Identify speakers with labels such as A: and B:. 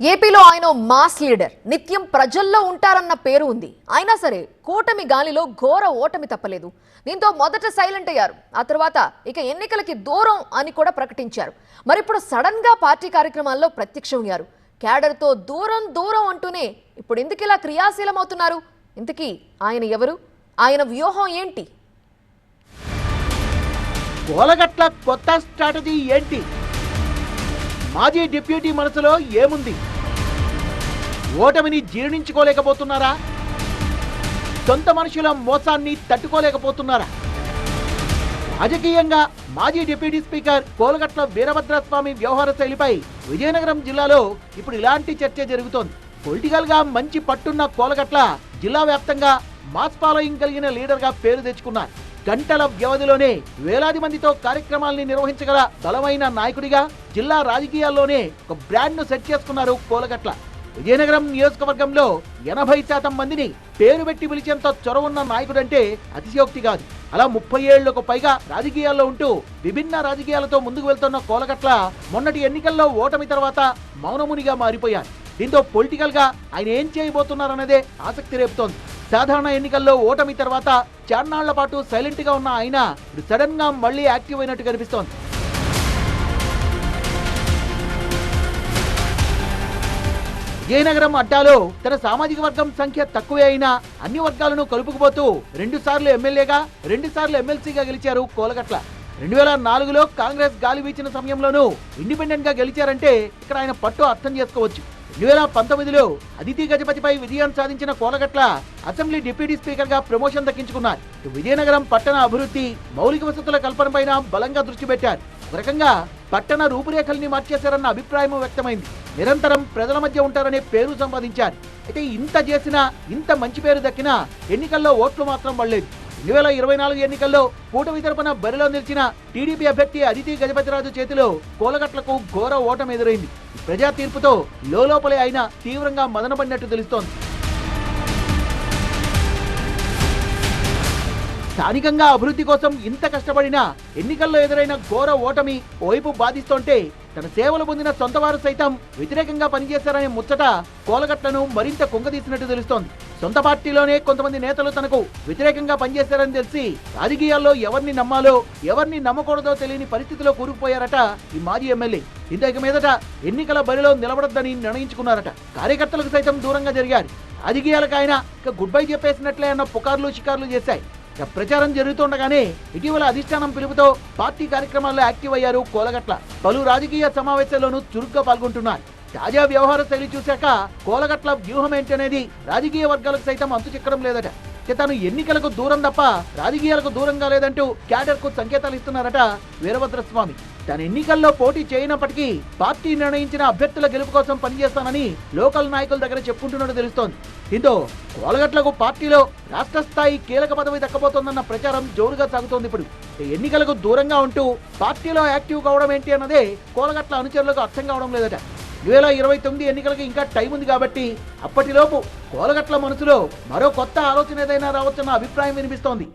A: ఏపీలో ఆయన mass leader. నిత్యం ప్రజల్లో ఉంటారన్న పేరు ఉంది. అయినా సరే కూటమి గాలిలో ఘోర ఓటమి తప్పలేదు. దీంతో మొదట సైలెంట్ అయ్యారు. ఆ తర్వాత ఇక ఎన్నికలకి దూరం అని కూడా ప్రకటించారు. మరి ఇప్పుడు సడన్గా పార్టీ కార్యక్రమాల్లో ప్రత్యక్షమయ్యారు క్యాడర్తో దూరం దూరం అంటూనే ఇప్పుడు ఎందుకు ఇలా క్రియాశీలమవుతున్నారు? ఇంతకీ ఆయన ఎవరు? ఆయన వ్యూహం ఏంటి?
B: గోలగట్ల కొత్త స్ట్రాటజీ ఏంటి? మాజీ డిప్యూటీ మనసులో ఏముంది? ఓటమిని జీర్ణించుకోలేకపోతున్నారా? సొంత మనుషుల మోసాన్ని తట్టుకోలేకపోతున్నారా? రాజకీయంగా మాజీ డిప్యూటీ స్పీకర్ కోలగట్ల వీరభద్రస్వామి వ్యవహార శైలిపై విజయనగరం జిల్లాలో ఇప్పుడు ఇలాంటి చర్చ జరుగుతోంది. పొలిటికల్గా మంచి పట్టున్న కోలగట్ల జిల్లా వ్యాప్తంగా మాస్ ఫాలోయింగ్ కలిగిన లీడర్గా పేరు తెచ్చుకున్నారు. గంటల వ్యవధిలోనే వేలాది మందితో కార్యక్రమాల్ని నిర్వహించగల బలమైన నాయకుడిగా జిల్లా రాజకీయాల్లోనే ఒక బ్రాండ్ను సెట్ చేసుకున్నారు కోలగట్ల. విజయనగరం నియోజకవర్గంలో ఎనభై శాతం మందిని పేరు పెట్టి పిలిచేంత చొరవ ఉన్న నాయకుడంటే అతిశయోక్తి కాదు. అలా ముప్పై ఏళ్ళకు పైగా రాజకీయాల్లో ఉంటూ విభిన్న రాజకీయాలతో ముందుకు వెళ్తున్న కోలగట్ల మొన్నటి ఎన్నికల్లో ఓటమి తర్వాత మౌనమునిగా మారిపోయారు. దీంతో పొలిటికల్గా ఆయన ఏం చేయబోతున్నారన్నదే ఆసక్తి రేపుతోంది. సాధారణ ఎన్నికల్లో ఓటమి తర్వాత చాన్నాళ్ళ పాటు సైలెంట్గా ఉన్న ఆయన ఇప్పుడు సడన్గా మళ్ళీ యాక్టివ్ అయినట్టు కనిపిస్తోంది. జయనగరం అడ్డాలో తన సామాజిక వర్గం సంఖ్య తక్కువే అయినా అన్ని వర్గాలను కలుపుకుపోతూ రెండు సార్లు ఎమ్మెల్యేగా రెండు సార్లు ఎమ్మెల్సీగా గెలిచారు కోలగట్ల. రెండు వేల నాలుగులో కాంగ్రెస్ గాలి వీచిన సమయంలోనూ ఇండిపెండెంట్గా గెలిచారంటే ఇక్కడ ఆయన పట్టు అర్థం చేసుకోవచ్చు. రెండు వేల పంతొమ్మిదిలో అదితి గజపతిపై విజయం సాధించిన కోలగట్ల అసెంబ్లీ డిప్యూటీ స్పీకర్గా ప్రమోషన్ దక్కించుకున్నారు. విజయనగరం పట్టణ అభివృద్ధి మౌలిక వసతుల కల్పనపైన బలంగా దృష్టి పెట్టారు. ఒక రకంగా పట్టణ రూపురేఖల్ని మార్చేశారన్న అభిప్రాయం వ్యక్తమైంది. నిరంతరం ప్రజల మధ్య ఉంటారనే పేరు సంపాదించారు. అయితే ఇంత చేసినా ఇంత మంచి పేరు దక్కినా ఎన్నికల్లో ఓట్లు మాత్రం పడలేదు. రెండు వేల ఇరవై నాలుగు ఎన్నికల్లో కూటమి తరపున బరిలో నిలిచిన టీడీపీ అభ్యర్థి అదితి గజపతిరాజు చేతిలో కోలగట్లకు ఘోర ఓటమి ఎదురైంది. ప్రజా తీర్పుతో లోపలే అయినా తీవ్రంగా మదనపడినట్టు తెలుస్తోంది. స్థానికంగా అభివృద్ధి కోసం ఇంత కష్టపడినా ఎన్నికల్లో ఎదురైన ఘోర ఓటమి ఓవైపు బాధిస్తుంటే తన సేవలు పొందిన సొంత వారు సైతం వ్యతిరేకంగా పనిచేశారనే ముచ్చట కోలగట్లను మరింత కుంగదీసినట్టు తెలుస్తోంది. సొంత పార్టీలోనే కొంతమంది నేతలు తనకు వ్యతిరేకంగా పనిచేశారని తెలిసి రాజకీయాల్లో ఎవరిని నమ్మాలో ఎవరిని నమ్మకూడదో తెలియని పరిస్థితిలో కూరుకుపోయారట ఈ మాజీ ఎమ్మెల్యే. ఇంత ఇక మీదట ఎన్నికల బరిలో నిలబడద్దని నిర్ణయించుకున్నారట. కార్యకర్తలకు సైతం దూరంగా జరిగారు. రాజకీయాలకు ఆయన ఇక గుడ్ బై చెప్పేసినట్లే అన్న పుకార్లు షికార్లు చేశాయి. ప్రచారం జరుగుతుండగానే ఇటీవల అధిష్టానం పిలుపుతో పార్టీ కార్యక్రమాల్లో యాక్టివ్ అయ్యారు కోలగట్ల. పలు రాజకీయ సమావేశాల్లోనూ చురుగ్గా పాల్గొంటున్నారు. తాజా వ్యవహార శైలి చూశాక కోలగట్ల వ్యూహం ఏంటనేది రాజకీయ వర్గాలకు సైతం అంతు చిక్కడం లేదట. ఇక తాను ఎన్నికలకు దూరం తప్ప రాజకీయాలకు దూరంగా లేదంటూ క్యాడర్కు సంకేతాలు ఇస్తున్నారట వీరభద్రస్వామి. తన ఎన్నికల్లో పోటీ చేయనప్పటికీ పార్టీ నిర్ణయించిన అభ్యర్థుల గెలుపు కోసం పనిచేస్తానని లోకల్ నాయకుల దగ్గర చెప్పుకుంటున్నట్టు తెలుస్తోంది. దీంతో కోలగట్లకు పార్టీలో రాష్ట్ర స్థాయి కీలక పదవి దక్కబోతోందన్న ప్రచారం జోరుగా సాగుతోంది ఇప్పుడు. ఎన్నికలకు దూరంగా ఉంటూ పార్టీలో యాక్టివ్ కావడం ఏంటి అన్నదే కోలగట్ల అనుచరులకు అర్థం కావడం లేదట. రెండు వేల ఇరవై తొమ్మిది ఎన్నికలకు ఇంకా టైం ఉంది కాబట్టి అప్పటిలోపు కోలగట్ల మనసులో మరో కొత్త ఆలోచన ఏదైనా రావచ్చన్న అభిప్రాయం వినిపిస్తోంది.